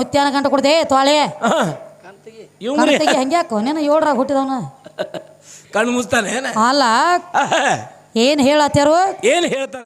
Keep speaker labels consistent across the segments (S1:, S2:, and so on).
S1: ಮುತ್ಯಾನ ಗಂಟ ಕೊಡ್ದೆ ತೊಳೆ.
S2: ಇವ್ರಿ
S1: ಕಣ್ತಿಗೆ ಹೆಂಗ್ಯಾಕೋ? ನೀನು ಏಳ್ರಾಗ ಹುಟ್ಟಿದವನ.
S2: ಕಣ್ಣು ಮುಸ್ತಾನೆ ಏನ?
S1: ಅಲ್ಲ. ಏನ್ ಹೇಳತ್ತಾರು
S2: ಏನ್ ಹೇಳ್ತಾನ?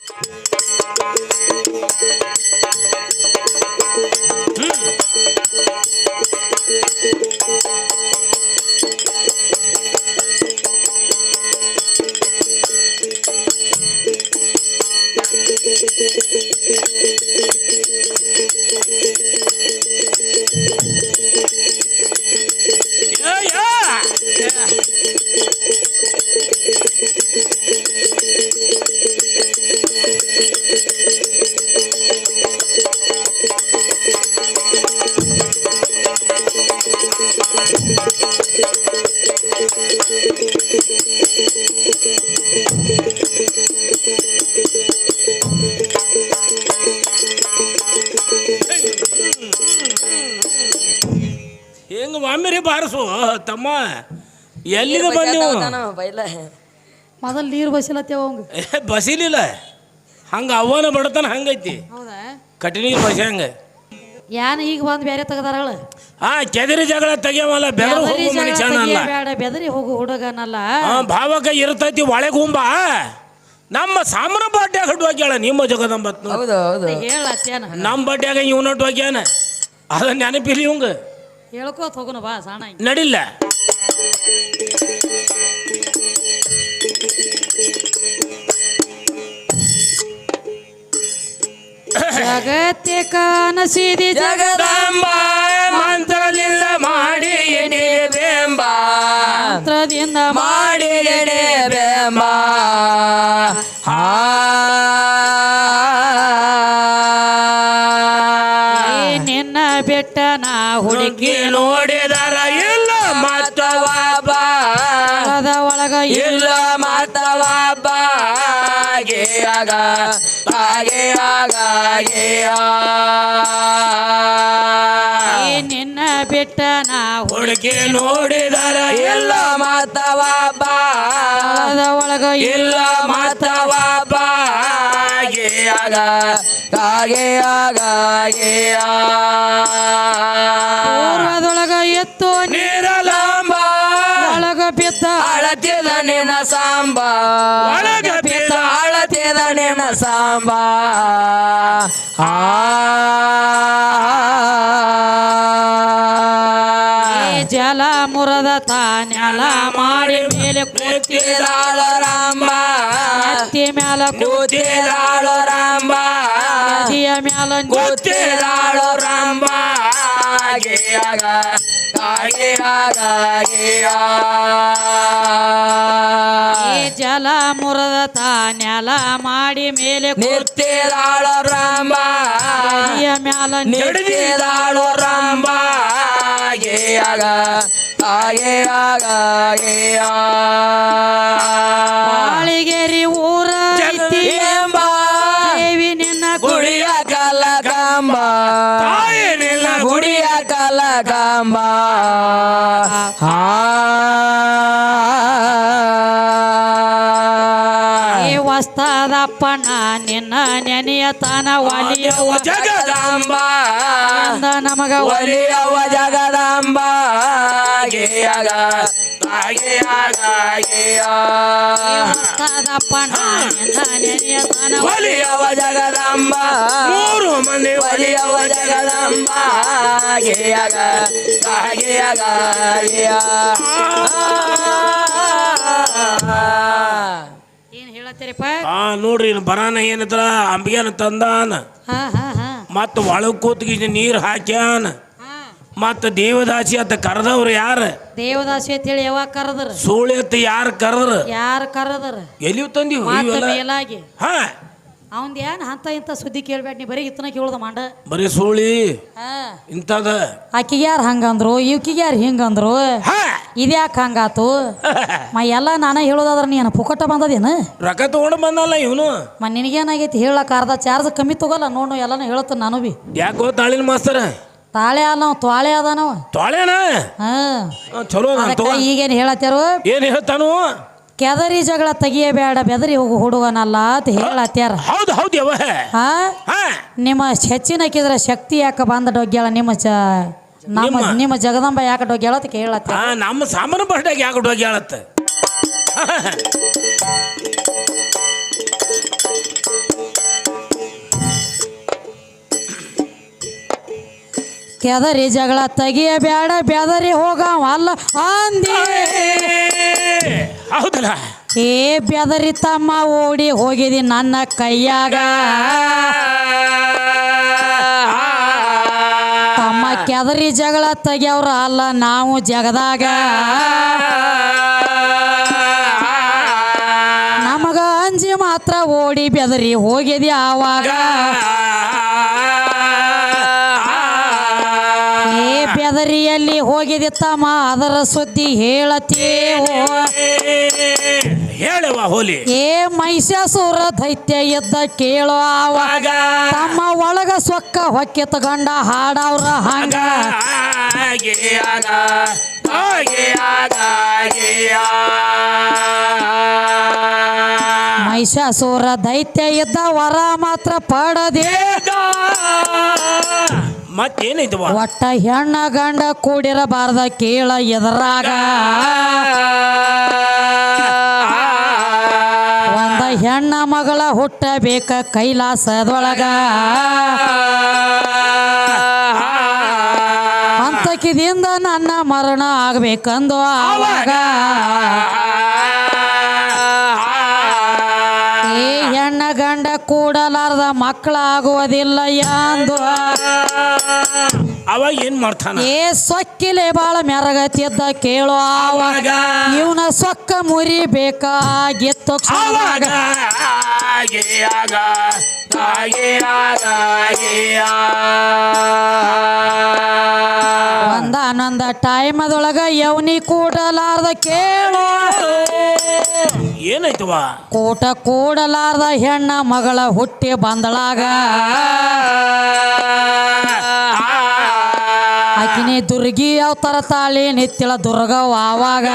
S2: ತಮ್ಮ. ಎಲ್ಲಿಗೆ ಬಂದೆವು?
S3: ಬೈಲ.
S1: ಮೊದಲು ನೀರು ಬಸಿಲತ್ತೇವ ಅವಂಗ?
S2: ಏ, ಬಸಿಲಿಲ್ಲ. ಹಂಗ ಅವನ ಬಡತನ ಹಂಗೈತಿ.
S1: ಹೌದಾ?
S2: ಕಠಿಣಿಗೆ ಬಸಿ ಹಂಗ.
S1: ಯಾನ ಈಗ ಬಂದು ಬೇರೆ ತೆಗದಾರಳ
S2: ಆ ಕೆದರಿ ಜಗಳ ತೆಗಿಯವಲ್ಲ ಬೆದರಿ ಹೋಗು ಮನುಷ್ಯನಲ್ಲ
S1: ಬೇಡ ಬೆದರಿ ಹೋಗು ಹುಡುಗನಲ್ಲ.
S2: ಆ ಭಾವಕ ಇರ್ತೈತಿ ಒಳಗೆ ಹುಂಬ. ನಮ್ಮ ಸಾಮ್ರ ಬಡ್ಡ್ಯಾಗ ಹೊಡ್ವಾಗ್ಯಾಳ ನಿಮ್ಮ ಜಗದಂಬತ್ನು
S3: ಹೌದು ಹೌದು.
S1: ಹೇಳತ್ತೇನ
S2: ನಮ್ಮ ಬಡ್ಡ್ಯಾಗ ಇವ್ ಹೋಗ್ಯಾನ. ಅದ ನೆನಪಿಲಿ ಇವಂಗ.
S1: ಹೇಳ್ಕೋತ ಹೋಗುನು ಬಾ ಸಾಣ
S2: ನಡಿಲ್ಲ.
S1: ಜಗತ್ತೆ ಕಾನಸಿದಿ
S2: ಜಗದಾಂಬ ಮಂತ್ರದಿಂದ ಮಾಡಿ ಎಡೆ ಬೇಂಬ
S1: ಮಂತ್ರದಿಂದ
S3: ಮಾಡಿ ಎಡೆ ಬೆಂಬ ಹಾ.
S2: ನೋಡಿದರ ಇಲ್ಲ ಮಾತವಾಬ
S1: ಅದ ಒಳಗ
S3: ಇಲ್ಲ ಮಾತವಾಬ ಆಗ ಹಾಗೆ
S1: ಈ ನಿನ್ನ ಬಿಟ್ಟ ನಾ
S2: ಹುಡುಗಿ ನೋಡಿದರ ಇಲ್ಲ
S3: ಮಾತವಾಬ
S1: ಅದ ಒಳಗ
S2: ಇಲ್ಲ
S3: ಮಾತವಾಬ ಬಾಗೆಯಾಗ ಆಗ
S1: ಪೂರ್ವದೊಳಗ
S3: ಅಳತಿದ ಸಾಂಬಾ.
S2: ಒಳಗ ಬಿದ್ದ
S3: ಅಳತಿದ ನಿನ್ನ ಸಾಂಬಾ. ಆ.
S1: ಜಲ ಮುರದ ತಾನೆಲ ಮಾಡಿ ಮೇಲೆ
S3: ಕೂತಿದಾಳ ರಾಮ.
S1: ಹತ್ತಿ ಮ್ಯಾಲ
S3: ಕೂತಿದಾಳು ರಾಮ.
S1: ನದಿಯ ಮ್ಯಾಲ
S3: ಕೂತಿದಾಳು ರಾಮ.
S1: ಜಲ ಮುರದ ತಾನೆಲ ಮಾಡಿ ಮೇಲೆ
S3: ನಿತ್ಯದಾಳು ರಾಮ
S1: ಮ್ಯಾಲ
S3: ನಿತ್ಯದಾಳು ರಾಮ ಗೆಯಾಗ ಕಾಗೆಯಾಗ
S1: ಆಳಿಗೆರಿ ಊರ
S3: ಗುಡಿಯ ಕಲಕಂಬ
S1: ಆ. ವಸ್ತದಪ್ಪನ ನಿನ್ನ ನೆನೆಯ ತಾನ ಒಲಿಯ
S3: ಜಗದಂಬ.
S1: ನಮಗ
S3: ಒಲಿಯವ ಜಗದಾಂಬ ಗೆಯಗ ಒಲಿಯವ ಜಗದಂಬ.
S2: ಮೂರು ಮಂದಿ
S3: ಒಲಿಯವ ಜಗದಂಬ. ಗೆಯಗ ಗೆಯಗ
S1: ಏನ್ ಹೇಳತ್ತೀರಿಪ್ಪ?
S2: ಆ ನೋಡ್ರಿ ಬರಾನ ಏನತ್ರ ಅಂಬಿಗೆನ ತಂದಾನ.
S1: ಹಾ ಹಾ ಹಾ.
S2: ಮತ್ತ ಒಳಗ್ ಕೂತ್ಗಿ ನೀರ್ ಹಾಕ್ಯಾನ. ಮತ್ತ ದೇವದಾಸಿ ಅಂತ ಕರೆದವ್ರು ಯಾರ?
S1: ದೇವದಾಸಿ ಅಂತ ಹೇಳಿ ಯಾವಾಗ ಕರೆದ್ರ?
S2: ಸೋಳೆ ಅಂತ ಯಾರು ಕರೆದ್ರ?
S1: ಯಾರು ಕರೆದ್ರ?
S2: ಎಲ್ಲಿ ತಂದಿ
S1: ಮೇಲಾಗಿ.
S2: ಹಾ.
S1: ಅವಂದ ಏನ್ ಅಂತ ಇಂತ ಸುದ್ದಿ ಕೇಳ್ಬೇಡ ನೀ ಬರೀ ಇತ್ತನ ಕೇಳುದ ಮಾಡ.
S2: ಬರೀ ಸೋಳಿ. ಇಂತದ
S1: ಆಕಿಗೆ ಯಾರು ಹಂಗಂದ್ರು ಇವಕಿಗೆ ಯಾರು ಹಿಂಗಂದ್ರು?
S2: ಹಾ.
S1: ಇದ್ಯಾಕೆ ಹಂಗಾತು? ಮ ಎಲ್ಲ ನಾನ ಹೇಳೋದಾದ್ರ ನೀನು ಪುಕಟ ಬಂದದೇನು?
S2: ರೊಕ್ಕ ತಗೊಂಡು ಬಂದಲ್ಲ ಇವನು.
S1: ಮ ನಿನಗೇನಾಗೈತಿ ಹೇಳಕ್ ಅರ್ಧ ಚಾರ್ಜ್ ಕಮ್ಮಿ ತಗೋಲ್ಲ ನೋಡು ಎಲ್ಲಾನು ಹೇಳತ್ತ ನಾನು ಬಿ.
S2: ಯಾಕೋ ತಾಳಿನ ಮಾಸ್ತರ?
S1: ತಾಳೆ ಅಲ್ಲ ನಾವು ತ್ವಾಳೆ ಅದಾನವ
S2: ತೊಳೆನ
S1: ಹಾ.
S2: ಚಲೋ ತಗೋ.
S1: ಈಗೇನು ಹೇಳತ್ತಾರು
S2: ಏನ್ ಹೇಳ್ತಾನು?
S1: ಕೆದರಿ ಜಗಳ ತೆಗಿಯಬೇಡ ಬೆದರಿ ಹೋಗು ಹುಡುಗನಲ್ಲ ಅಂತ ಹೇಳತ್ಯಾರ.
S2: ಹೌದು ಹೌದು ಯವ
S1: ಹಾ?
S2: ಹಾ.
S1: ನಿಮ್ಮ ಹೆಚ್ಚಿನ ಹಾಕಿದ್ರೆ ಶಕ್ತಿ ಯಾಕೆ ಬಂದ ಡೊಗ್ಗ್ಯಾಳ ನಿಮ್ಮ ಚ ನಮ್ಮ
S2: ನಿಮ್ಮ-
S1: ನಿಮ್ಮ ಜಗದಂಬ ಯಾಕೆ ಡೊಗ್ಗ್ಯಾಳ ಅಂತ ಕೇಳತ್ತ
S2: ಆ, ನಮ್ಮ ಸಾಮಾನು ಬಸ್ಡಾಗ ಯಾಕೆ ಹೋಗಿ ಹೇಳತ್ತ
S1: ಕೆದರಿ ಜಗಳ ತೆಗಿಯಬೇಡ ಬೆದರಿ ಹೋಗವ ಅಲ್ಲ ಅಂದಿ.
S2: ಹೌದಲ್ಲ?
S1: ಏ ಬೆದರಿ ತಮ್ಮ ಓಡಿ ಹೋಗಿದಿ ನನ್ನ ಕೈಯಾಗ. ತಮ್ಮ ಕೆದರಿ ಜಗಳ ತೆಗಿಯವ್ರ ಅಲ್ಲ ನಾವು ಜಗದಾಗ. ನಮಗ ಅಂಜಿ ಮಾತ್ರ ಓಡಿ ಬೆದರಿ ಹೋಗಿದಿ ಆವಾಗ. ಬೆದರಿಯಲ್ಲಿ ಹೋಗಿದೆ ತಮ್ಮ ಅದರ ಸುದ್ದಿ ಹೇಳತೇವೋ
S2: ಹೇಳುವ ಹೋಲಿ.
S1: ಏ ಮಹಿಷಾಸುರ ದೈತ್ಯ ಎದ್ದ ಕೇಳೋ ಆವಾಗ ತಮ್ಮ ಒಳಗ ಸೊಕ್ಕ ಹೊಕ್ಕೆ ತಗೊಂಡ ಹಾಡವ್ರ ಹಂಗ. ಮಹಿಷಾಸುರ ದೈತ್ಯ ಇದ್ದ ವರ ಮಾತ್ರ ಪಡದೆ.
S2: ಮತ್ತೇನೈತವ?
S1: ಒಟ್ಟ ಹೆಣ್ಣ ಗಂಡ ಕೂಡಿರಬಾರ್ದ ಕೇಳ ಎದರಾಗ. ಒಂದ ಹೆಣ್ಣ ಮಗಳ ಹುಟ್ಟಬೇಕ ಕೈಲಾಸದೊಳಗ. ಅಂತಕಿದಿಂದ ನನ್ನ ಮರಣ ಆಗ್ಬೇಕಂದು ಆವಾಗ. ಕೂಡಲಾರ್ದ ಮಕ್ಕಳಾಗುವುದಿಲ್ಲ ಎಂದು
S2: ಅವಾಗ ಏನ್ ಮಾಡ್ತಾನ?
S1: ಏ ಸೊಕ್ಕಿಲೆ ಬಾಳ ಮೆರಗತಿದ್ದ ಕೇಳೋ ಆವಾಗ ಇವನ ಸೊಕ್ಕ ಮುರಿಬೇಕಾಗಿತ್ತು. ಕ್ಷಣದಾಗ.
S2: ಹನ್ನೊಂದ ಟೈಮ್
S1: ಅದೊಳಗ ಟೈಮದೊಳಗ ಯವನಿ ಕೂಡಲಾರ್ದ ಕೇಳೋ.
S2: ಏನಾಯ್ತವ
S1: ಕೂಟ ಕೂಡಲಾರ್ದ ಹೆಣ್ಣ ಮಗಳ ಹುಟ್ಟಿ ಬಂದಳಾಗ. ಆಕಿನಿ ದುರ್ಗಿ ಅವತಾರ ತಾಳಿ ನಿತ್ತಿಳ ದುರ್ಗವ್ ಆವಾಗ.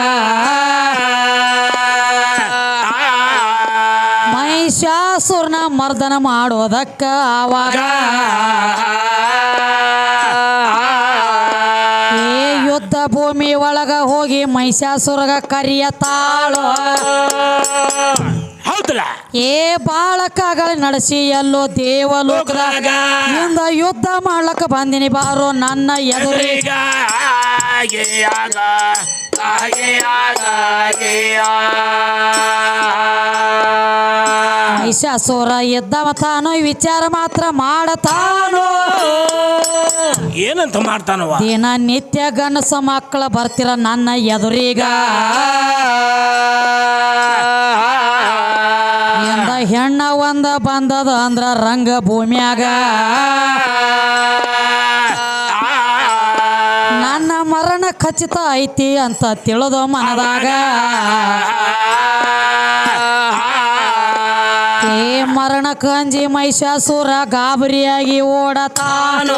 S1: ಮಹಿಷಾಸುರನ ಮರ್ದನ ಮಾಡೋದಕ್ಕ ಆವಾಗ ಏ ಯುದ್ಧ ಭೂಮಿ ಒಳಗ ಹೋಗಿ ಮಹಿಷಾಸುರಗ ಕರಿಯ ತಾಳು
S2: ಹೌದಲ್ಲ
S1: ಏ ಬಾಳಕಗಳ ನಡೆಸಿ ಎಲ್ಲೋ ದೇವಲೋಕದಾಗ ಇಂದ ಯುದ್ಧ ಮಾಡ್ಲಕ್ಕ ಬಂದಿನಿ ಬಾರೋ ನನ್ನ
S2: ಎದುರಿಗ. ಆಗ
S1: ಮಹಿಷಾಸುರ ಇದ್ದವ ತಾನು ವಿಚಾರ ಮಾತ್ರ ಮಾಡತಾನು.
S2: ಏನಂತ ಮಾಡ್ತಾನವ
S1: ದಿನ ನಿತ್ಯ ಗಣಸ ಮಕ್ಕಳ ಬರ್ತಿರ ನನ್ನ ಎದುರೀಗ. ಎಂದ ಹೆಣ್ಣ ಒಂದ ಬಂದದ ಅಂದ್ರ ರಂಗ ಭೂಮ್ಯಾಗ. ನನ್ನ ಮರಣ ಖಚಿತ ಐತಿ ಅಂತ ತಿಳಿದ ಮನದಾಗ. ಏ ಮರಣ ಕಂಜಿ ಮಹಿಷಾಸುರ ಗಾಬರಿಯಾಗಿ ಓಡತಾನ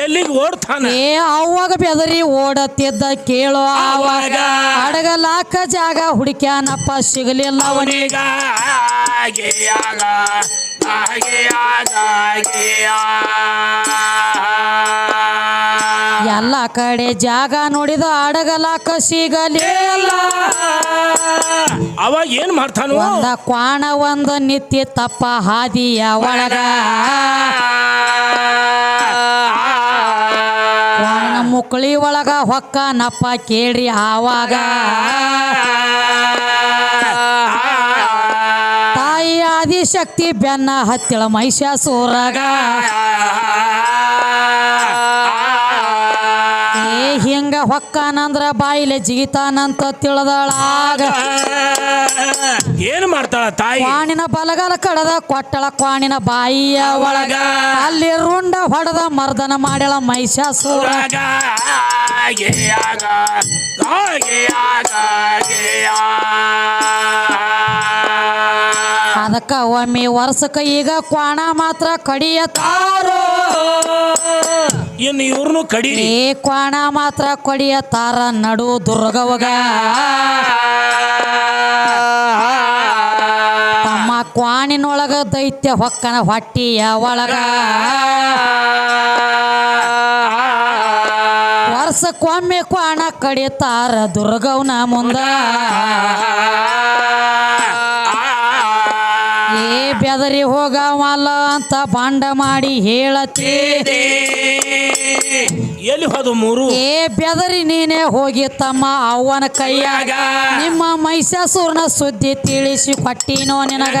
S2: ಎಲ್ಲಿಗೆ ಓಡ್ತಾನೆ?
S1: ಏ ಅವಾಗ ಬೆದರಿ ಓಡತ್ತಿದ್ದ ಕೇಳೋ ಅವಾಗ ಅಡಗಲಾಕ ಜಾಗ ಹುಡುಕ್ಯಾನಪ್ಪ ಸಿಗಲಿಲ್ಲ ಅವನಿಗೆ.
S2: ಅವನಿಗ ಆಗಿಯಾಗ ಆಗಿಯಾಗ
S1: ಎಲ್ಲ ಕಡೆ ಜಾಗ ನೋಡಿದ ಅಡಗಲಾಕ ಸಿಗಲಿಲ್ಲ
S2: ಅವಾಗ ಏನ್ ಮಾಡ್ತಾನು?
S1: ಒಂದ ಕ್ವಾಣ ಒಂದ ನಿತ್ಯ ತಪ್ಪ ಹಾದಿಯ ಒಳಗ. ಕ್ವಾಣ ಒಳಗ ಒಳಗ ಹೊಕ್ಕನಪ್ಪ ಕೇಳ್ರಿ ಆವಾಗ. ತಾಯಿ ಆದಿಶಕ್ತಿ ಬೆನ್ನ ಹತ್ತಿಳ ಮಹಿಷಾಸುರಗ ಹೊಕ್ಕನಂದ್ರ ಬಾಯಿಲೆ ಜಿಗಿತಾನಂತ ತಿಳಿದಳಾಗ.
S2: ಏನ್ ಮಾಡ್ತಾಳ ತಾಯಿ?
S1: ಕ್ವಾಣಿನ ಬಲಗಲ ಕಡದ ಕೊಟ್ಟಳ ಕ್ವಾಣಿನ ಬಾಯಿಯ ಒಳಗ. ಅಲ್ಲಿ ರುಂಡ ಹೊಡೆದ ಮರ್ದನ ಮಾಡ್ಯಾಳ ಮಹಿಷಾಸುರ
S2: ಆಗ
S1: ಅದಕ್ಕ ಒಮ್ಮೆ ವರ್ಷಕ್ಕ ಈಗ ಕ್ವಾಣ ಮಾತ್ರ ಕಡಿಯತಾರೋ
S2: ಇನ್ನು ಇವ್ರನ್ನು ಕಡಿ
S1: ಏ ಕ್ವಾಣ ಮಾತ್ರ ಕೊಡಿಯ ತಾರ ನಡು ದುರ್ಗವಗ. ತಮ್ಮ ಕ್ವಾಣಿನೊಳಗ ದೈತ್ಯ ಹೊಕ್ಕನ ಹೊಟ್ಟಿಯ ಒಳಗ. ವರ್ಷಕ್ಕೊಮ್ಮೆ ಕ್ವಾಣ ಕಡಿತಾರ ದುರ್ಗವ್ನ ಮುಂದ. ಬೆದರಿ ಹೋಗವಲ್ಲ ಅಂತ ಬಾಂಡ ಮಾಡಿ ಹೇಳತಿ
S2: ಎಲ್ಲಿ ಹೋದು ಮೂರು?
S1: ಏ ಬೆದರಿ ನೀನೇ ಹೋಗಿ ತಮ್ಮ ಅವ್ವನ ಕೈಯಾಗ. ನಿಮ್ಮ ಮೈಸಾಸೂರ್ನ ಸುದ್ದಿ ತಿಳಿಸಿ ಕೊಟ್ಟಿನೋ ನಿನಗ.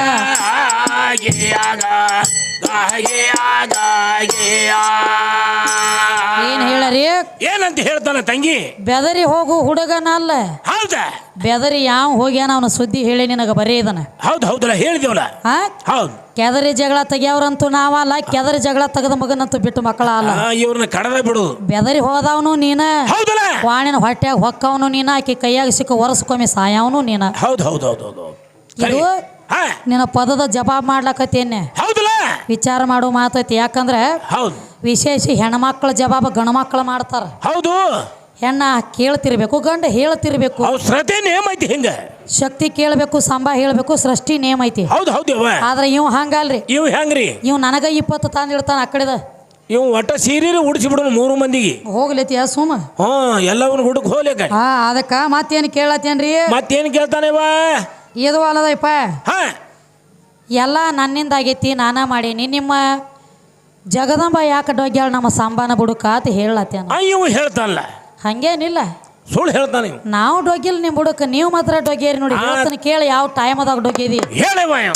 S1: ಏನ್ ಹೇಳರಿ?
S2: ಏನಂತ ಹೇಳ್ತಾನ ತಂಗಿ?
S1: ಬೆದರಿ ಹೋಗು ಹುಡುಗನಲ್ಲ.
S2: ಹೌದಾ?
S1: ಬೆದರಿ ಯಾವ ಹೋಗ್ಯಾನ ಅವನ ಸುದ್ದಿ ಹೇಳಿ ನಿನಗ ಬರೀ ಇದನ್ನ.
S2: ಹೌದು ಹೌದಲ್ಲ ಹೇಳಿದೇವಲ್ಲ. ಹೌದು.
S1: ಕೆದರಿ ಜಗಳ ತೆಗಿಯವ್ರಂತೂ ನಾವಲ್ಲ ಕೆದರಿ ಜಗಳ ತೆಗೆದ ಮಗನಂತೂ ಬಿಟ್ಟು ಮಕ್ಕಳ ಅಲ್ಲ.
S2: ಇವ್ರನ್ನ ಕಡದ ಬಿಡು.
S1: ಬೆದರಿ ಹೋದವನು ನೀನ
S2: ಹೌದಲ್ಲ?
S1: ವಾಣಿನ ಹೊಟ್ಯಾಗ ಹೊಕ್ಕವನು ನೀನ ಆಕಿ ಕೈಯಾಗ ಸಿಕ್ಕ ಒರೆಸ್ಕೊಮಿ ಸಾಯವನು ನೀನ.
S2: ಹೌದು ಹೌದು ಹೌದು ಹೌದು
S1: ಇದು ನಿನ್ನ ಪದದ ಜವಾಬ್ ಮಾಡ್ಲಕತ್ತೇನೆ
S2: ಹೌದಲ್ಲ?
S1: ವಿಚಾರ ಮಾಡೋ ಮಾತೈತಿ ಯಾಕಂದ್ರೆ
S2: ಹೌದು.
S1: ವಿಶೇಷ ಹೆಣ್ಮಕ್ಳ ಜವಾಬ ಗಣ ಮಕ್ಳು ಮಾಡ್ತಾರ.
S2: ಹೌದು.
S1: ಹೆಣ್ಣ ಕೇಳ್ತಿರ್ಬೇಕು ಗಂಡ ಹೇಳ್ತಿರ್ಬೇಕು.
S2: ಅವ್ ಶ್ರದ್ಧೆ ನೇಮ್ ಐತಿ ಹಿಂಗ.
S1: ಶಕ್ತಿ ಕೇಳಬೇಕು ಸಂಬ ಹೇಳಬೇಕು ಸೃಷ್ಟಿ ನೇಮ್ ಐತಿ.
S2: ಹೌದು ಹೌದು ಯವ್ವ.
S1: ಆದ್ರೆ ಇವ್ ಹಂಗಲ್ರಿ.
S2: ಇವ್ ಹೆಂಗ್ರಿ?
S1: ಇವ್ ನನಗ ಇಪ್ಪತ್ತು ತಂದಿಡ್ತಾನ ಆ ಕಡೆದ.
S2: ಇವ್ ಒಟ್ಟ ಸೀರೆ ಉಡಿಸಿ ಬಿಡೋನು ಮೂರು ಮಂದಿಗೆ.
S1: ಹೋಗ್ಲೈತಿ ಆ ಸುಮ್ಮ?
S2: ಹ್ಞೂ ಎಲ್ಲವನ್ನ ಹುಡುಕ್ ಹೋಗ್ಲಿಕ್ಕ
S1: ಹಾ ಅದಕ್ಕ ಮತ್ತೇನ್ ಕೇಳತ್ತೇನ್ರಿ?
S2: ಮತ್ತೇನ್ ಕೇಳ್ತಾನೆ
S1: ಇದು ಅಲ್ಲದಪ್ಪ
S2: ಹಾ.
S1: ಎಲ್ಲ ನನ್ನಿಂದ ಆಗೈತಿ ನಾನ ಮಾಡೀನಿ ನಿಮ್ಮ ಜಗದಂಬ ಯಾಕೆ ಡೊಗ್ಯಾಳ ನಮ್ಮ ಸಂಬಾನ ಬುಡುಕ ಅಂತ ಹೇಳತ್ತೇನ.
S2: ಅಯ್ಯೋ ಇವ್ ಹೇಳ್ತಾನಲ್ಲ.
S1: ಹಂಗೇನಿಲ್ಲ.
S2: ಸುಳ್ಳು ಹೇಳ್ತಾನೆ ನೀವು
S1: ನಾವು ಡೊಗಿಲ್ ನಿಮ್ಮ ಹುಡುಕ ನೀವು ಮಾತ್ರ ಡೊಗೇರಿ ನೋಡಿ.
S2: ಆ.
S1: ಹೇಳ್ತಾನೆ ಕೇಳಿ ಯಾವ ಟೈಮ್ ಅದಾಗ ಡೊಗ್ಗಿದಿ
S2: ಹೇಳಿ.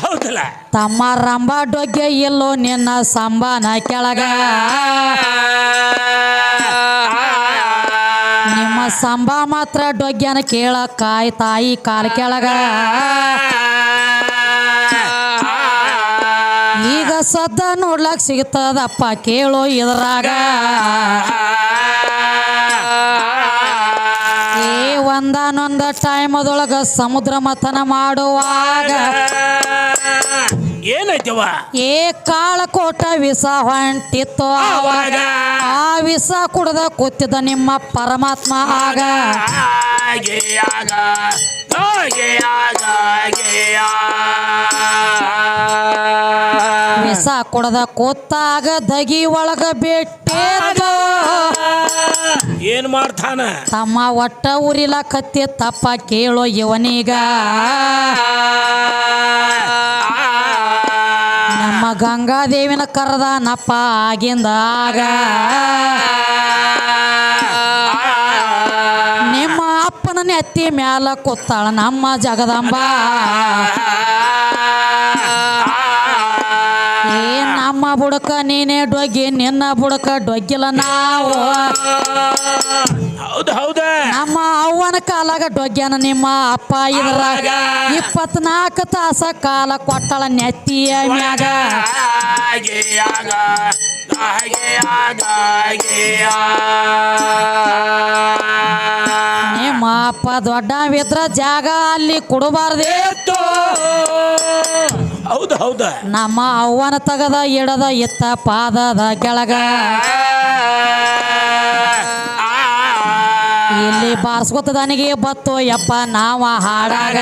S2: ಹೌದಲ್ಲ?
S1: ತಮ್ಮ ರಂಬ ಡೊಗ್ಗೆ ಎಲ್ಲೋ ನಿನ್ನ ಸಂಬಾನ ಕೆಳಗ. ನಿಮ್ಮ ಸಂಬ ಮಾತ್ರ ಡೊಗ್ಗ್ಯನ ಕೇಳ ಕಾಯಿ ತಾಯಿ ಕಾಲ್ ಕೆಳಗ. ಸದ್ದ ನೋಡ್ಲಕ್ ಸಿಗ್ತದಪ್ಪ ಕೇಳೋ ಇದ್ರಾಗ. ಏ ಒಂದಾನೊಂದ ಟೈಮ್ ಅದೊಳಗ ಸಮುದ್ರ ಮಥನ ಮಾಡುವಾಗ.
S2: ಏನೈತವ
S1: ಏ ಕಾಳಕೋಟ ವಿಷ ಹೊಂಟಿತ್ತು ಆವಾಗ. ಆ ವಿಷ ಕುಡ್ದ ಕೂತಿದ್ದ ನಿಮ್ಮ ಪರಮಾತ್ಮ ಆಗ
S2: ಆಗ ಆಗ.
S1: ವಿಷ ಕೊಡದ ಕೂತಾಗ ದಗಿ ಒಳಗ ಬಿಟ್ಟು
S2: ಏನ್ ಮಾಡ್ತಾನ?
S1: ತಮ್ಮ ಒಟ್ಟ ಉರಿಲ ಕತ್ತೆ ತಪ್ಪ ಕೇಳೋ ಇವನೀಗ. ನಮ್ಮ ಗಂಗಾದೇವಿನ ಕರೆದ ನಪ್ಪ ಆಗಿಂದ ಆಗ ನಿಮ್ಮ ಅಪ್ಪನ ನೆತ್ತಿ ಮ್ಯಾಲ ಕೂತಾಳ ನಮ್ಮ ಜಗದಂಬ. ಬುಡಕ ನೀನೆ ಡೊಗ್ಗಿ ನಿನ್ನ ಬುಡಕ ಡೊಗ್ಗಿಲ್ಲ ನಾವು.
S2: ಹೌದು ಹೌದ.
S1: ನಮ್ಮ ಅವ್ವನ ಕಾಲಾಗ ಡೊಗ್ಗ್ಯಾನ ನಿಮ್ಮ ಅಪ್ಪ ಇದ್ರಾಗ ಇಪ್ಪತ್ನಾಲ್ಕು ತಾಸ ಕಾಲ ಕೊಟ್ಟಳ ನೆತ್ತಿಯ ಮ್ಯಾಗ. ನಿಮ್ಮ ಅಪ್ಪ ದೊಡ್ಡವಿದ್ರ ಜಾಗ ಅಲ್ಲಿ ಕೊಡಬಾರ್ದೆ
S2: ಏತ್ತೋ. ಹೌದು, ಹೌದ.
S1: ನಮ್ಮ ಅವ್ವನ ತಗದ, ಎಡದ ಇತ್ತ ಪಾದದ ಕೆಳಗ. ಇಲ್ಲಿ ಬಾರ್ಸ್ಕೊತದನಿಗೆ ಬತ್ತು ಯಪ್ಪ ನಾವ ಹಾಡಾಗ.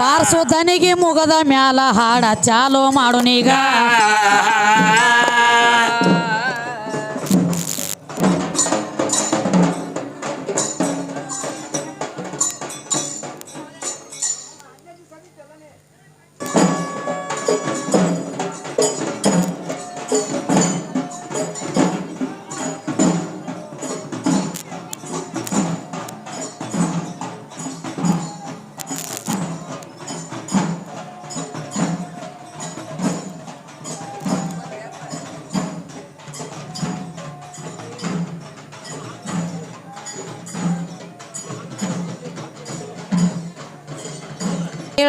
S1: ಬಾರ್ಸೋ ದನಿಗೆ ಮುಗದ ಮ್ಯಾಲ ಹಾಡ, ಚಾಲು ಮಾಡುನೀಗ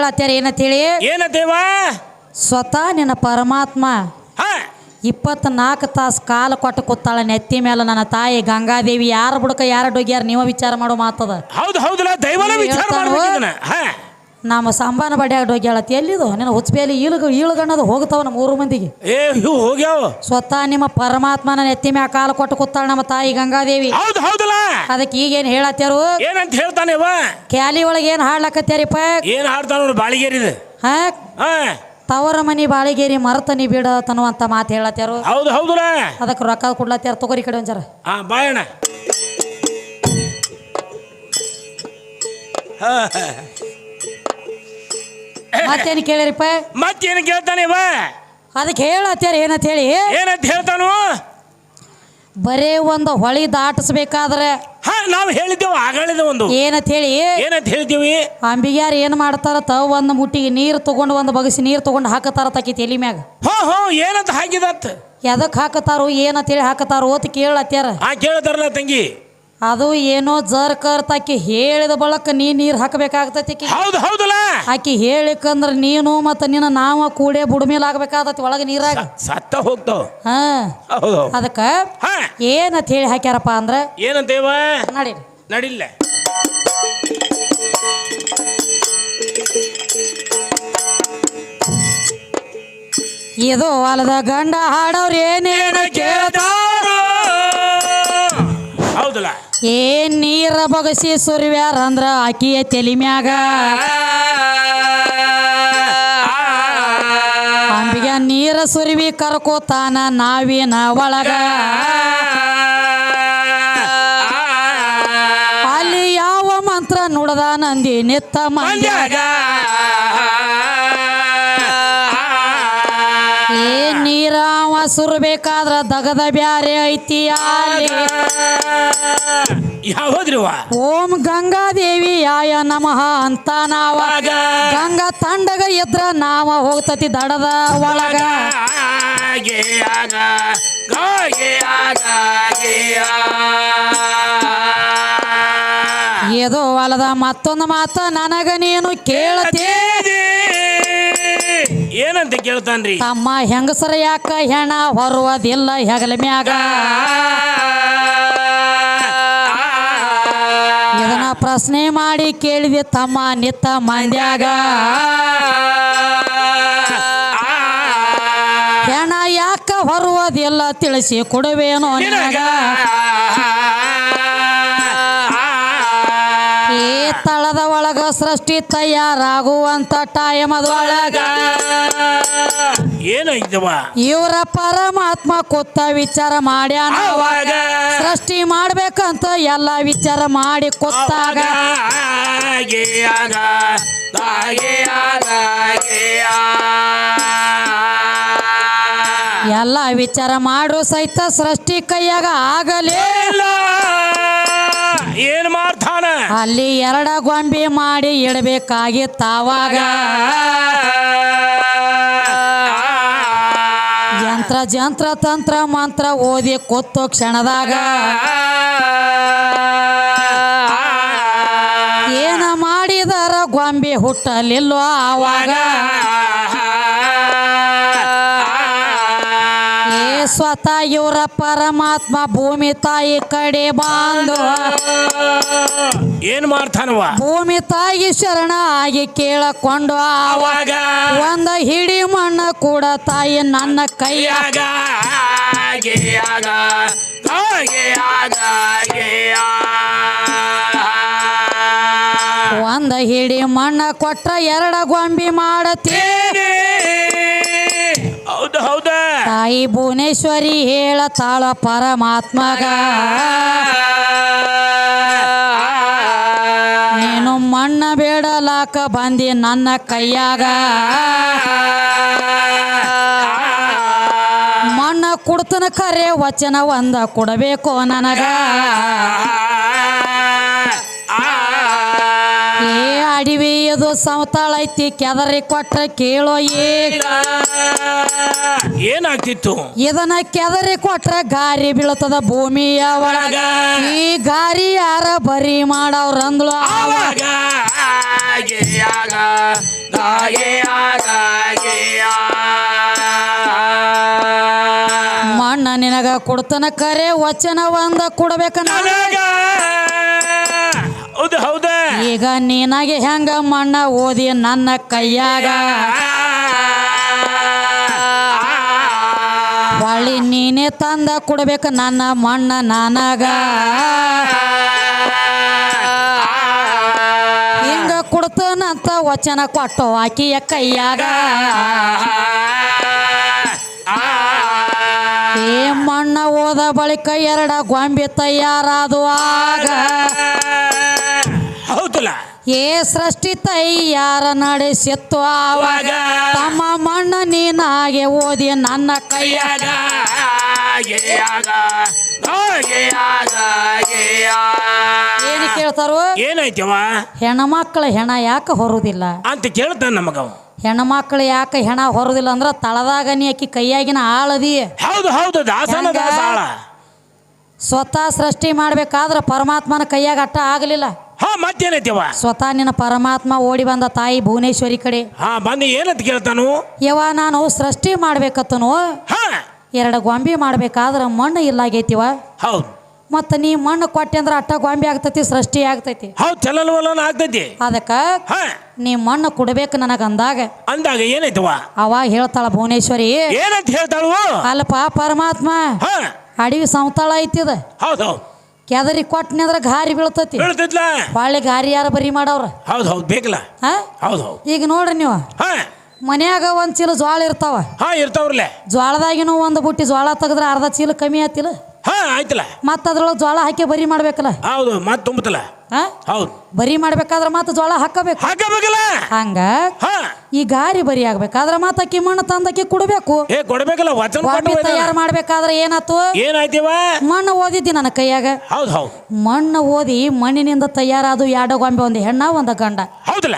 S1: ಹೇಳತ್ಯಾರ ಏನಂತೇಳಿ?
S2: ಏನಂತೇವ?
S1: ಸ್ವತಃ ನಿನ್ನ ಪರಮಾತ್ಮ
S2: ಹಾ.
S1: ಇಪ್ಪತ್ನಾಲ್ಕು ತಾಸು ಕಾಲ ಕೊಟ್ಟು ಕೂತಾಳ ನೆತ್ತಿ ಮೇಲೆ ನನ್ನ ತಾಯಿ ಗಂಗಾದೇವಿ. ಯಾರ ಬುಡಕ ಯಾರ ಡೊಗ್ಯಾರ ನೀವ ವಿಚಾರ ಮಾಡೋ ಮಾತದ.
S2: ಹೌದು ಹೌದಲ್ಲ ದೈವನ ವಿಚಾರ? ಮಾಡ್ಬೇಕು ಇದನ್ನ. ಹಾ.
S1: ನಮ್ಮ ಸಾಂಬಾನ ಬಡ್ಯಾಗ ಡೊಗ್ಯಾಳತಿ ಎಲ್ಲಿದು? ನಿನ್ನ ಹುಚ್ಚಬೇಲಿ ಈಳು ಈಳುಗಣ್ಣದು ಹೋಗ್ತಾವ ನಮ್ಮ ಮೂರು ಮಂದಿಗೆ.
S2: ಏ ಇವು ಹೋಗ್ಯಾವ.
S1: ಸ್ವತಃ ನಿಮ್ಮ ಪರಮಾತ್ಮನ ನೆತ್ತಿ ಮ್ಯಾಗ ಕಾಲು ಕೊಟ್ಟು ಕೂತಾಳ ನಮ್ಮ ತಾಯಿ ಗಂಗಾದೇವಿ.
S2: ಹೌದು ಹೌದಲ್ಲ?
S1: ಅದಕ್ಕೆ ಈಗೇನು ಹೇಳತ್ಯಾರು
S2: ಏನಂತ ಹೇಳ್ತಾನೆ ಇವ?
S1: ಕ್ಯಾಲಿ ಒಳಗೆ ಏನು ಹಾಡ್ಲಕತ್ಯಾರಿಪ್ಪ
S2: ಏನ್ ಹಾಡ್ತಾನ ನೋಡು ಬಾಳಿಗೇರಿದ
S1: ಹಾ?
S2: ಹಾ.
S1: ತವರ ಮನಿ ಬಾಳಿಗೇರಿ ಮರತನಿ ಬಿಡ ತನ್ನುವಂತ ಮಾತು ಹೇಳತ್ತಾರು
S2: ಹೌದು ಹೌದಲ್ಲ?
S1: ಅದಕ್ಕೆ ರೊಕ್ಕ ಕೊಡ್ಲತ್ತಾರ ತಗೋರಿ ಈ ಕಡೆ ಒಂಜಾರ
S2: ಹಾ ಬಾಯಣ್ಣ
S1: ಮತ್ತೇನು ಕೇಳಿರಿಪ್ಪ?
S2: ಮತ್ತೇನು ಕೇಳ್ತಾನೆ ಇವ?
S1: ಅದಕ್ಕೆ ಹೇಳತ್ಯಾರ ಏನಂತ ಹೇಳಿ?
S2: ಏನಂತ ಹೇಳ್ತಾನು?
S1: ಬರೇ ಒಂದು ಹೊಳಿ ದಾಟಿಸ್ಬೇಕಾದ್ರೆ
S2: ಹಾ ನಾವು ಹೇಳಿದ್ದೇವು ಆಗಳಿದ ಒಂದು.
S1: ಏನಂತ ಹೇಳಿ?
S2: ಏನಂತ ಹೇಳ್ತೀವಿ?
S1: ಅಂಬಿಗ್ಯಾರ ಏನು ಮಾಡ್ತಾರ? ತ ಒಂದು ಮುಟ್ಟಿಗೆ ನೀರು ತಗೊಂಡು ಒಂದು ಬಗಸಿ ನೀರು ತಗೊಂಡು ಹಾಕತಾರ ತಕಿ ತಲಿ ಮ್ಯಾಗ?
S2: ಹೋ ಹೋ ಏನಂತ ಹಾಕಿದತ್?
S1: ಎದಕ್ಕೆ ಹಾಕತಾರೋ ಏನಂತ ಹೇಳಿ ಹಾಕತಾರೋ ಅಂತ ಕೇಳತ್ತಾರ
S2: ಆ ಕೇಳ್ತಾರಲ್ಲ ತಂಗಿ.
S1: ಅದು ಏನೋ ಜರ್ ಕರ್ ಆಕಿ ಹೇಳಿದ ಬಳಕ ನೀ ನೀರು ಹಾಕಬೇಕಾಗ್ತೈತಿ ಆಕಿ.
S2: ಹೌದು ಹೌದಲ್ಲ?
S1: ಆಕಿ ಹೇಳಿಕಂದ್ರ ನೀನು ಮತ್ತು ನಿನ್ನ ನಾವ ಕೂಡೆ ಬುಡ್ಮೇಲೆ ಆಗ್ಬೇಕಾಗತೈತಿ ಒಳಗೆ ನೀರಾಗ.
S2: ಸತ್ತ ಹೋಗ್ತಾವ
S1: ಹಾ.
S2: ಹೌದು
S1: ಅದಕ್ಕ ಏನಂತ ಹೇಳಿ ಹಾಕ್ಯಾರಪ್ಪ ಅಂದ್ರ?
S2: ಏನಂತೇವ
S1: ನಡಿ.
S2: ನಡಿಲ್ಲ.
S1: ಇದು ಹೊಲದ ಗಂಡ ಹಾಡೋರು ಏನೇನು ಕೇಳ್ತಾರ ಏನ್ ನೀರ ಬಗಸಿ ಸುರಿವ್ಯಾರ ಅಂದ್ರ ಆಕಿಯ ತಲಿ ಮ್ಯಾಗ. ಅಂಬಿಗ ನೀರ ಸುರಿವಿ ಕರ್ಕೋತಾನ ನಾವಿನ ಒಳಗ. ಅಲ್ಲಿ ಯಾವ ಮಂತ್ರ ನುಡದ ನಂದಿ ನಿತ್ತ ಮಂದ್ಯಾಗ ಸುರ್ಬೇಕಾದ್ರ ದಗದ ಬ್ಯಾರೆ ಐತಿ
S2: ಯಾವ್ದ್ರಿವ
S1: ಓಂ ಗಂಗಾದೇವಿ ಯಾಯ ನಮಃ ಅಂತ ನಾವ. ಗಂಗಾ ತಂಡಗ ಎದ್ರ ನಾವ ಹೋಗ್ತತಿ ದಡದ ಒಳಗ. ಏದೋ ಹೊಲದ ಮತ್ತೊಂದು ಮಾತ ನನಗ ನೀನು ಕೇಳತಿ.
S2: ಏನಂತ ಕೇಳ್ತಾನ್ರಿ
S1: ತಮ್ಮ ಹೆಂಗಸರ ಯಾಕ ಹೆಣ ಹೊರುವುದಿಲ್ಲ ಹೆಗಲ ಮ್ಯಾಗ ಇದನ್ನ ಪ್ರಶ್ನೆ ಮಾಡಿ ಕೇಳಿದೆ ತಮ್ಮ ನಿತ್ತ ಮಂದ್ಯಾಗ ಹೆಣ ಯಾಕ ಹೊರುವುದಿಲ್ಲ ತಿಳಿಸಿ ಕೊಡುವೇನೋ ನಿನಗ ಸೃಷ್ಟಿ ತಯಾರಾಗುವಂತ ಟೈಮ್ ಅದೊಳಗ
S2: ಏನೈತವ
S1: ಇವರ ಪರಮಾತ್ಮ ಕೂತ ವಿಚಾರ ಮಾಡ್ಯಾನ
S2: ಅವಾಗ.
S1: ಸೃಷ್ಟಿ ಮಾಡ್ಬೇಕಂತ ಎಲ್ಲ ವಿಚಾರ ಮಾಡಿ ಕೂತಾಗ ಎಲ್ಲ ವಿಚಾರ ಮಾಡು ಸಹಿತ ಸೃಷ್ಟಿ ಕೈಯಾಗ ಆಗಲೇ
S2: ಏನ್ ಮಾಡ್ತಾನ?
S1: ಅಲ್ಲಿ ಎರಡ ಗೊಂಬೆ ಮಾಡಿ ಇಡಬೇಕಾಗಿ ತಾವಾಗ ಯಂತ್ರ ಜಂತ್ರ ತಂತ್ರ ಮಂತ್ರ ಓದಿ ಕೊತ್ತೋ ಕ್ಷಣದಾಗ ಏನ ಮಾಡಿದರ ಗೊಂಬೆ ಹುಟ್ಟಲಿಲ್ಲೋ ಆವಾಗ ಸ್ವತಃ ಇವರ ಪರಮಾತ್ಮ ಭೂಮಿ ತಾಯಿ ಕಡೆ ಬಾಂಧ
S2: ಏನ್ ಮಾಡ್ತಾನವ?
S1: ಭೂಮಿ ತಾಯಿ ಶರಣ ಆಗಿ ಕೇಳಕೊಂಡು ಆವಾಗ ಒಂದ ಹಿಡಿ ಮಣ್ಣ ಕೂಡ ತಾಯಿ ನನ್ನ ಕೈಯಾಗ. ಒಂದ ಹಿಡಿ ಮಣ್ಣ ಕೊಟ್ರ ಎರಡ ಗೊಂಬಿ ಮಾಡತಿ. ತಾಯಿ ಭುವನೇಶ್ವರಿ ಹೇಳತಾಳ ಪರಮಾತ್ಮಗ. ನೀನು ಮಣ್ಣ ಬೇಡಲಾಕ ಬಂದಿ ನನ್ನ ಕೈಯಾಗ. ಮಣ್ಣ ಕುಡ್ತನ ಕರೆ ವಚನ ಒಂದ ಕೊಡಬೇಕು ನನಗ. ಅಡಿವಿ ಅದು ಸಮತಳ ಐತಿ ಕೆದರಿ ಕೊಟ್ಟ ಕೇಳೋ ಈಗ
S2: ಏನಾಗ್ತಿತ್ತು?
S1: ಇದನ್ನ ಕೆದರಿ ಕೊಟ್ರ ಗಾರಿ ಬೀಳ್ತದ ಭೂಮಿಯ ಒಳಗ ಈ ಗಾರಿ ಯಾರ ಬರಿ ಮಾಡವ್ರ ಅಂದ್ಳು
S2: ಅವಾಗ ಗೆಯಾಗ ಗೆಯಾಗ ಗೆಯಾ
S1: ನಿನಗ ಕೊಡ್ತನ ಕರೆ ವಚನ ಒಂದ ಕೊಡ್ಬೇಕ
S2: ನನಗ? ಹೌದು ಹೌದ.
S1: ಈಗ ನೀನಾಗೆ ಹೆಂಗ ಮಣ್ಣ ಓದಿ ನನ್ನ ಕೈಯಾಗ? ಹೊಳ್ಳಿ ನೀನೇ ತಂದ ಕೊಡ್ಬೇಕು ನನ್ನ ಮಣ್ಣ ನಾನಾಗ. ಹಿಂಗ ಕೊಡ್ತನಂತ ವಚನ ಕೊಟ್ಟು ಆಕಿಯ ಕೈಯಾಗ. ಏ ಮಣ್ಣ ಓದ ಬಳಿಕ ಎರಡ ಗೊಂಬೆ ತಯಾರಾದು
S2: ಹೌದಲ್ಲ.
S1: ಏ ಸೃಷ್ಟಿ ತಯ್ಯಾರ ನಡೆಸಿತ್ತು ಆವಾಗ ತಮ್ಮ ಮಣ್ಣ ನೀನಾಗೆ ಓದಿ ನನ್ನ ಕೈಯಾಗ. ಏನು ಕೇಳ್ತಾರೋ?
S2: ಏನಾಯ್ತವ?
S1: ಹೆಣ್ಮಕ್ಳ ಹೆಣ ಯಾಕೆ ಹೊರುದಿಲ್ಲ?
S2: ಅಂತ ಕೇಳ್ತಾನ ನಮಗ
S1: ಹೆಣ್ಮಕ್ಳು ಯಾಕೆ ಹೆಣ ಹೊರದಿಲ್ಲ ಅಂದ್ರ ತಳದಾಗ ನೀ ಆಕಿ ಕೈಯಾಗಿನ ಆಳದಿ.
S2: ಹೌದು ಹೌದು ದಾಸನ
S1: ಹೆಂಗ?
S2: ದಾಸ ಆಳ
S1: ಸ್ವತಃ ಸೃಷ್ಟಿ ಮಾಡ್ಬೇಕಾದ್ರ ಪರಮಾತ್ಮನ ಕೈಯಾಗ ಅಟ್ಟ ಆಗಲಿಲ್ಲ.
S2: ಹಾ ಮತ್ತೇನೈತಿವ
S1: ಸ್ವತಃ ನಿನ್ನ ಪರಮಾತ್ಮ ಓಡಿ ಬಂದ ತಾಯಿ ಭುವನೇಶ್ವರಿ ಕಡೆ.
S2: ಹಾ ಬಂದು ಏನಂತ ಕೇಳ್ತಾನು?
S1: ಯವ ನಾನು ಸೃಷ್ಟಿ ಮಾಡ್ಬೇಕತ್ತನು.
S2: ಹಾ.
S1: ಎರಡು ಗೊಂಬೆ ಮಾಡ್ಬೇಕಾದ್ರ ಮಣ್ಣು ಇಲ್ಲಾಗೈತಿವ
S2: ಹೌದು.
S1: ಮತ್ತ ನೀ ಮಣ್ಣು ಕೊಟ್ಟೆ ಅಂದ್ರೆ ಅಟ್ಟ ಗೊಂಬೆ ಆಗ್ತೈತಿ ಸೃಷ್ಟಿ ಆಗ್ತೈತಿ.
S2: ಹೌದು ಚಲನವಲನ ಆಗ್ತೈತಿ.
S1: ಅದಕ್ಕ
S2: ಹಾ.
S1: ನೀ ಮಣ್ಣು ಕೊಡ್ಬೇಕು ನನಗೆ ಅಂದಾಗ
S2: ಅಂದಾಗ ಏನೈತವ
S1: ಅವಾಗ ಹೇಳ್ತಾಳ ಭುವನೇಶ್ವರಿ.
S2: ಏನಂತ ಹೇಳ್ತಾಳು?
S1: ಅಲ್ಪ ಪರಮಾತ್ಮ
S2: ಹಾ.
S1: ಅಡವಿ ಸಂತಾಳ ಐತಿದ.
S2: ಹೌದು ಹೌದು.
S1: ಕೆದರಿ ಕೊಟ್ಟನಿ ಅಂದ್ರೆ ಗಾರಿ ಬೀಳ್ತೈತಿ.
S2: ಹೇಳ್ತೈತ್ಲ
S1: ಹೊಳ್ಳಿ ಗಾರಿ ಯಾರು ಬರಿ ಮಾಡವ್ರ?
S2: ಹೌದು ಹೌದು ಬೇಕಲ್ಲ
S1: ಹಾ?
S2: ಹೌದು ಹೌದು.
S1: ಈಗ ನೋಡ್ರಿ ನೀವು.
S2: ಹಾ.
S1: ಮನ್ಯಾಗ ಒಂದು ಚೀಲ ಜ್ವಾಳ ಇರ್ತಾವ.
S2: ಹಾ ಇರ್ತಾವ್ರಲ್ಲೇ.
S1: ಜ್ವಾಳದಾಗಿನೂ ಒಂದು ಬುಟ್ಟಿ ಜ್ವಾಳ ತೆಗೆದ್ರೆ ಅರ್ಧ ಚೀಲ ಕಮ್ಮಿ ಆತಿಲ್ಲ.
S2: ಹಾ ಆಯ್ತಲ್ಲ.
S1: ಮತ್ತೆ ಅದ್ರೊಳಗೆ ಜ್ವಾಳ ಹಾಕಿ ಬರಿ ಮಾಡ್ಬೇಕಲ್ಲ?
S2: ಹೌದು ಮತ್ ತುಂಬತಲ್ಲ.
S1: ಹಾ?
S2: ಹೌದು.
S1: ಬರಿ ಮಾಡ್ಬೇಕಾದ್ರೆ ಮತ್ತೆ ಜೋಳ ಹಾಕಬೇಕು.
S2: ಹಾಕಬೇಕಲ್ಲ?
S1: ಹಂಗ?
S2: ಹಾ.
S1: ಈ ಗಾರಿ ಬರಿ ಆಗ್ಬೇಕಾದ್ರೆ ಮತ್ತೆ ಅಕ್ಕಿ ಮಣ್ಣು ತಂದಕ್ಕಿ ಕೊಡ್ಬೇಕು.
S2: ಏ ಕೊಡ್ಬೇಕಲ್ಲ ವಚನ ಕೊಟ್ಟು.
S1: ತಯಾರು ಮಾಡ್ಬೇಕಾದ್ರೆ ಏನಾತು
S2: ಏನಾಯ್ತೀವ?
S1: ಮಣ್ಣು ಓದಿದ್ದಿ ನನ್ನ ಕೈಯಾಗ.
S2: ಹೌದು ಹೌದು.
S1: ಮಣ್ಣು ಓದಿ ಮಣ್ಣಿನಿಂದ ತಯಾರಾದು ಎರಡು ಗೊಂಬೆ ಒಂದು ಹೆಣ್ಣ ಒಂದು ಗಂಡ.
S2: ಹೌದಲ್ಲ?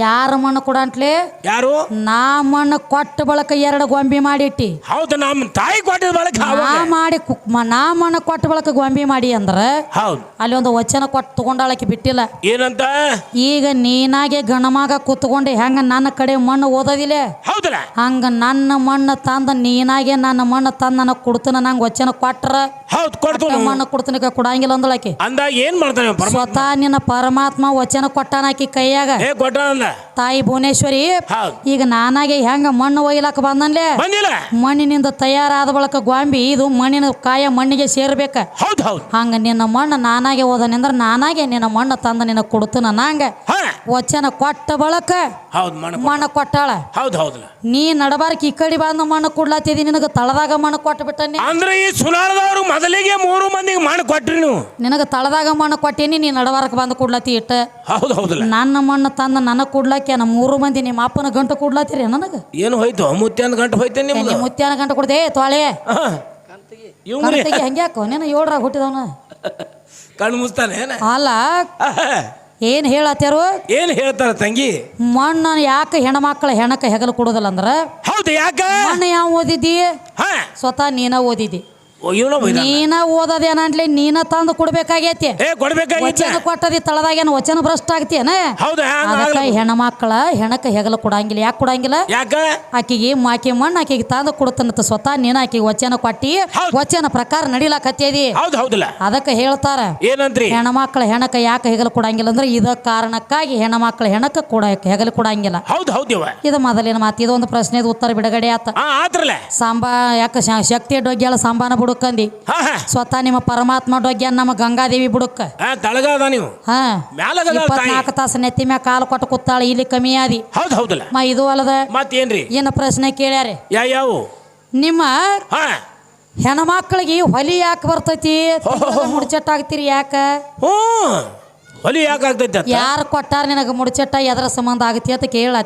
S1: ಯಾರ ಮಣ್ಣು ಕೊಡಂಟ್ಲೆ
S2: ಯಾರು?
S1: ನಾ ಮಣ್ಣು ಕೊಟ್ಟ ಬಳಕ ಎರಡು ಗೊಂಬೆ ಮಾಡಿಟ್ಟಿ.
S2: ಹೌದು ನಮ್ಮ ತಾಯಿ ಕೊಟ್ಟಿದ ಬಳಕ
S1: ನಾ ಮಾಡಿ ನಾ ಮಣ್ಣು ಕೊಟ್ಟ ಬಳಕ ಗೊಂಬೆ ಮಾಡಿ ಅಂದ್ರೆ
S2: ಹೌದು.
S1: ಅಲ್ಲಿ ಒಂದು ವಚನ ಕೊಟ್ಟು ತಗೊಂಡಾಳಕ್ಕೆ ಬಿಟ್ಟಿಲ್ಲ.
S2: ಏನಂತ?
S1: ಈಗ ನೀನಾಗೆ ಗಣಮಾಗ ಕೂತ್ಕೊಂಡು ಹೆಂಗ ನನ್ನ ಕಡೆ ಮಣ್ಣು ಓದೋದಿಲ್ಲ?
S2: ಹೌದಲ್ಲ.
S1: ಹಂಗ ನನ್ನ ಮಣ್ಣು ತಂದ ನೀನಾಗೆ ನನ್ನ ಮಣ್ಣು ತಂದ ನನಗೆ ಕೊಡ್ತನ ನಂಗೆ ವಚನ ಕೊಟ್ರ.
S2: ಹೌದು ಕೊಡ್ತು
S1: ಮಣ್ಣು ಕೊಡ್ತೀನಿ ಕೊಡಂಗಿಲ್ಲ ಅಂದಳಾಕಿ.
S2: ಅಂದ ಏನ್ ಮಾಡ್ತಾನೆ
S1: ಸ್ವತಃ ನಿನ್ನ ಪರಮಾತ್ಮ ವಚನ ಕೊಟ್ಟಾನಾಕಿ ಕೈಯಾಗ.
S2: ಕೊಟ್ಟಾನಲ್ಲ.
S1: ತಾಯಿ ಭುವನೇಶ್ವರಿ ಈಗ ನಾನಾಗೆ ಹೆಂಗ ಮಣ್ಣು ಒಯ್ಲಾಕ ಬಂದನ್ಲೆ?
S2: ಬಂದಿಲ್ಲ.
S1: ಮಣ್ಣಿನಿಂದ ತಯಾರಾದ ಬಳಕ ಗೊಂಬಿ ಇದು ಮಣ್ಣಿನ ಕಾಯ ಮಣ್ಣಿಗೆ ಸೇರ್ಬೇಕ. ಹಂಗ ನಿನ್ನ ಮಣ್ಣು ನಾನಾಗೆ ಓದನೆಂದ್ರ ನಾನಾಗೆ ನಿನ್ನ ಮಣ್ಣು ತಂದ ನಿನ್ನ ಕೊಡ್ತನ ನಂಗ. ವಚನ ಕೊಟ್ಟ ಬಳಕ ಮಣ್ಣು ಕೊಟ್ಟಾಳ. ನೀ ನಡಬಾರಕ ಈ ಕಡೆ ಬಂದ ಮಣ್ಣು ಕೊಡ್ಲಾತಿದಿ ನಿನಗ ತಳದಾಗ ಮಣ್ಣು ಕೊಟ್ಟು ಬಿಟ್ಟನಿ
S2: ಅಂದ್ರೆ ಈ ಸುನಾರದವರು ಮೊದಲಿಗೆ ಮೂರು ಮಂದಿಗೆ ಮಣ್ಣು ಕೊಟ್ರಿ ನೀವು.
S1: ನಿನಗ ತಳದಾಗ ಮಣ್ಣು ಕೊಟ್ಟೇನಿ ನೀ ನಡಬಾರಕ ಬಂದು ಕೊಡ್ಲಾತಿ ಇಟ್ಟ. ನನ್ನ ಮಣ್ಣು ತಂದ ನನಗೆ ಕೊಡ್ಲಾಕೆ ನಮ್ಮ ಮೂರು ಮಂದಿ ನಿಮ್ಮ ಅಪ್ಪನ ಗಂಟು ಕೊಡ್ಲಾತಿರಿ ನನಗೆ?
S2: ಏನು ಹೋಯ್ತು? ಮುತ್ಯಾನ ಗಂಟು ಹೋಯ್ತೇನೆ ನಿಮ್ದು?
S1: ನಿಮ್ಮ ಮುತ್ಯಾನ ಗಂಟು ಕೊಡ್ದೆ ತೊಳೆ. ಹೆಂಗ್ಯಾಕೋ? ನೀನು ಏಳ್ರಾಗ ಹುಟ್ಟಿದವನ.
S2: ಕಣ್ಣು ಮುಸ್ತಾನೆ
S1: ಅಲ್ಲ ಏನು ಹೇಳತ್ತಾರು
S2: ಏನ್ ಹೇಳ್ತಾರ ತಂಗಿ?
S1: ಮಣ್ಣ ಯಾಕೆ ಹೆಣ್ಮಕ್ಳ ಹೆಣಕ ಹೆಗಲು ಕೊಡೋದಲ್ಲ ಅಂದ್ರೆ?
S2: ಹೌದು ಯಾಕ?
S1: ಮಣ್ಣ ಯಾವ ಓದಿದ್ದಿ? ಸ್ವತಃ ನೀನ ಓದಿದ್ದಿ.
S2: ಇವನ ಬೈದ
S1: ನೀನ ನೀನ ತಂದು ಕೊಡ್ಬೇಕಾಗೈತಿ.
S2: ಏ ಕೊಡ್ಬೇಕಾಗಿತ್ತ
S1: ವಚನ ಕೊಟ್ಟದಿ ತಳದಾಗೇನು ವಚನ ಭ್ರಷ್ಟ ಆಗ್ತೇನ
S2: ಹೌದು
S1: ಅದಕ್ಕೆ ಹೆಣ್ಮಕ್ಳ ಹೆಣಕ್ಕೆ ಹೆಗಲ ಕೊಡಂಗಿಲ್ಲ ಯಾಕೆ ಕೊಡಂಗಿಲ್ಲ?
S2: ಯಾಕ?
S1: ಆಕಿಗೆ ಮಾಕಿ ಮಣ್ಣು ಆಕಿಗೆ ತಂದು ಕೊಡುತ್ತ ಸ್ವತಃ ನೀನ ಆಕಿಗೆ ವಚನ ಕೊಟ್ಟಿ. ವಚನ ಪ್ರಕಾರ ನಡಿಲಾಕತ್ತೇದಿ.
S2: ಹೌದು ಹೌದಲ್ಲ.
S1: ಅದಕ್ಕೆ ಹೇಳ್ತಾರ
S2: ಏನಂತ್ರಿ?
S1: ಹೆಣ್ಮಕ್ಳ ಹೆಣಕ ಯಾಕೆ ಹೆಗಲು ಕೊಡಂಗಿಲ್ಲ ಅಂದ್ರೆ ಇದ ಕಾರಣಕ್ಕಾಗಿ ಹೆಣ್ಮಕ್ಳ ಹೆಣಕ ಕೊಡ ಹೆಗಲ ಕೊಡಂಗಿಲ್ಲ.
S2: ಹೌದು
S1: ಇದು ಮೊದಲಿನ ಮಾತು ಇದೊಂದು ಪ್ರಶ್ನೆ ಉತ್ತರ ಬಿಡುಗಡೆ ಆತ. ಸಾಂಬಾ ಯಾಕೆ ಶಕ್ತಿ ಡೊಗ್ಗ್ಯಾಳ ಸಾಂಬಾನ ಬುಡುಕಂದಿ
S2: ಹಾ
S1: ಸ್ವತಃ ನಿಮ್ಮ ಪರಮಾತ್ಮ ಡೊಗ್ಗ್ಯ ನಮ್ಮ ಗಂಗಾದೇವಿ ಬುಡಕ್ಕ
S2: ನಾಲ್ಕು ತಾಸ ನೀವು.
S1: ಹಾ. ಇಪ್ಪತ್ನಾಲ್ಕು ತಾಸು ನೆತ್ತಿ ಮ್ಯಾಗ ಕಾಲು ಕೊಟ್ಟು ಕೂತಾಳ ಇಲ್ಲಿ ಕಮ್ಮಿ ಆದಿ.
S2: ಹೌದು ಹೌದಲ್ಲ.
S1: ಮ ಇದು ಅಲ್ಲದ
S2: ಮತ್ತೇನ್ರಿ?
S1: ಏನು ಪ್ರಶ್ನೆ ಕೇಳ್ಯಾರೆ?
S2: ಯಾವ?
S1: ನಿಮ್ಮ ಹೆಣ್ಮಕ್ಳಿಗೆ ಹೊಲಿ ಯಾಕೆ ಬರ್ತೈತಿ? ಮುಡಚಟ್ಟಾಗ್ತೀರಿ ಯಾಕ?
S2: ಹ್ಞೂ. ಹೊಲಿ ಯಾಕೆ ಆಗ್ತೈತಿ
S1: ಯಾರು ಕೊಟ್ಟಾರ ನಿನಗೆ ಮುಡ್ಚಟ್ಟ ಎದ್ರ ಸಂಬಂಧ ಆಗತಿ ಅಂತ ಕೇಳ